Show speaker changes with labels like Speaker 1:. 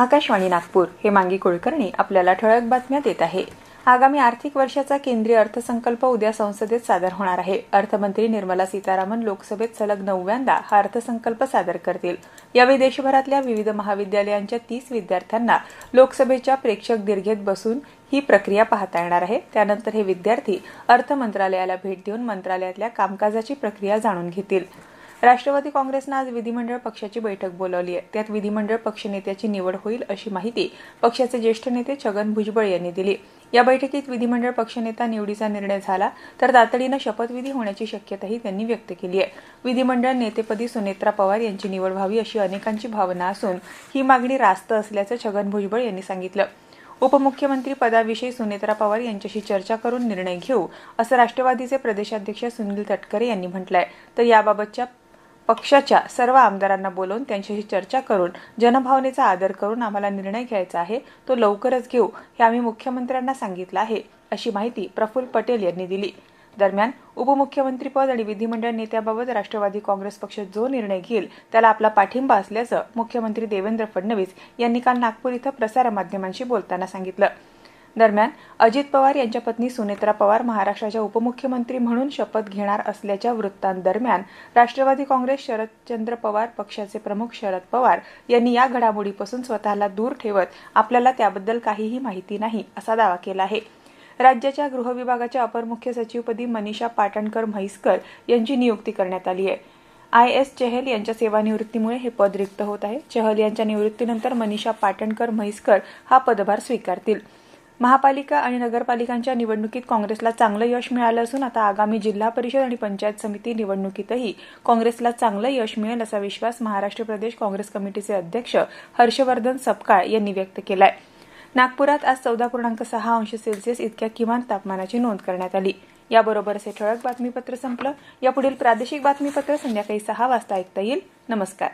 Speaker 1: आकाशवाणी नागपूर हे मांगी कुलकर्णी आपल्याला ठळक बातम्या देत आहे. आगामी आर्थिक वर्षाचा केंद्रीय अर्थसंकल्प उद्या संसदेत सादर होणार आहे. अर्थमंत्री निर्मला सीतारामन लोकसभेत सलग नवव्यांदा हा अर्थसंकल्प सादर करतील. यावेळी देशभरातल्या विविध महाविद्यालयांच्या तीस विद्यार्थ्यांना लोकसभेच्या प्रेक्षक दीर्घेत बसून ही प्रक्रिया पाहता येणार आहे. त्यानंतर हे विद्यार्थी अर्थ मंत्रालयाला भेट देऊन मंत्रालयातल्या कामकाजाची प्रक्रिया जाणून घेतील. राष्ट्रवादी काँग्रेसनं आज विधिमंडळ पक्षाची बैठक बोलावली आहे. त्यात विधिमंडळ पक्षनेत्याची निवड होईल अशी माहिती पक्षाचे ज्येष्ठ नेते छगन भुजबळ यांनी दिली. या बैठकीत विधिमंडळ पक्षनेता निवडीचा निर्णय झाला तर तातडीनं शपथविधी होण्याची शक्यताही त्यांनी व्यक्त केली आहे. विधिमंडळ नेतेपदी सुनेत्रा पवार यांची निवड व्हावी अशी अनेकांची भावना असून ही मागणी रास्त असल्याचं छगन भुजबळ यांनी सांगितलं. उपमुख्यमंत्री पदाविषयी सुनेत्रा पवार यांच्याशी चर्चा करून निर्णय घेऊ असं राष्ट्रवादीचे प्रदेशाध्यक्ष सुनील तटकरे यांनी म्हटलंय. तर याबाबतच्या पक्षाच्या सर्व आमदारांना बोलवून त्यांच्याशी चर्चा करून जनभावनेचा आदर करून आम्हाला निर्णय घ्यायचा आहे तो लवकरच घेऊ हे आम्ही मुख्यमंत्र्यांना सांगितलं आहे अशी माहिती प्रफुल्ल पटेल यांनी दिली. दरम्यान उपमुख्यमंत्रीपद आणि विधिमंडळ नेत्याबाबत राष्ट्रवादी काँग्रेस पक्ष जो निर्णय घेईल त्याला आपला पाठिंबा असल्याचं मुख्यमंत्री देवेंद्र फडणवीस यांनी काल नागपूर इथं प्रसारमाध्यमांशी बोलताना सांगितलं. दरम्यान अजित पवार यांच्या पत्नी सुनेत्रा पवार महाराष्ट्राच्या उपमुख्यमंत्री म्हणून शपथ घेणार असल्याच्या वृत्तांदरम्यान राष्ट्रवादी काँग्रेस शरदचंद्र पवार पक्षाचे प्रमुख शरद पवार यांनी या घडामोडीपासून स्वतःला दूर ठेवत आपल्याला त्याबद्दल काहीही माहिती नाही असा दावा केला आहे. राज्याच्या गृह विभागाच्या अपर मुख्य सचिवपदी मनीषा पाटणकर म्हैसकर यांची नियुक्ती करण्यात आली आहे. आय एस चहल यांच्या सेवानिवृत्तीमुळे हे पद रिक्त होत आहे. चहल यांच्या निवृत्तीनंतर मनीषा पाटणकर म्हैसकर हा पदभार स्वीकारतील. महापालिका आणि नगरपालिकांच्या निवडणुकीत काँग्रेसला चांगलं यश मिळालं असून आता आगामी जिल्हा परिषद आणि पंचायत समिती निवडणुकीतही काँग्रेसला चांगलं यश मिळेल असा विश्वास महाराष्ट्र प्रदेश काँग्रेस कमिटीचे अध्यक्ष हर्षवर्धन सपकाळ यांनी व्यक्त केलाय. नागपुरात आज चौदा पूर्णांक सहा अंश सेल्सिअस इतक्या किमान तापमानाची नोंद करण्यात आली. याबरोबरच हे ठळक बातमीपत्र संपलं. यापुढील प्रादेशिक बातमीपत्र संध्याकाळी सहा वाजता ऐकता येईल. नमस्कार.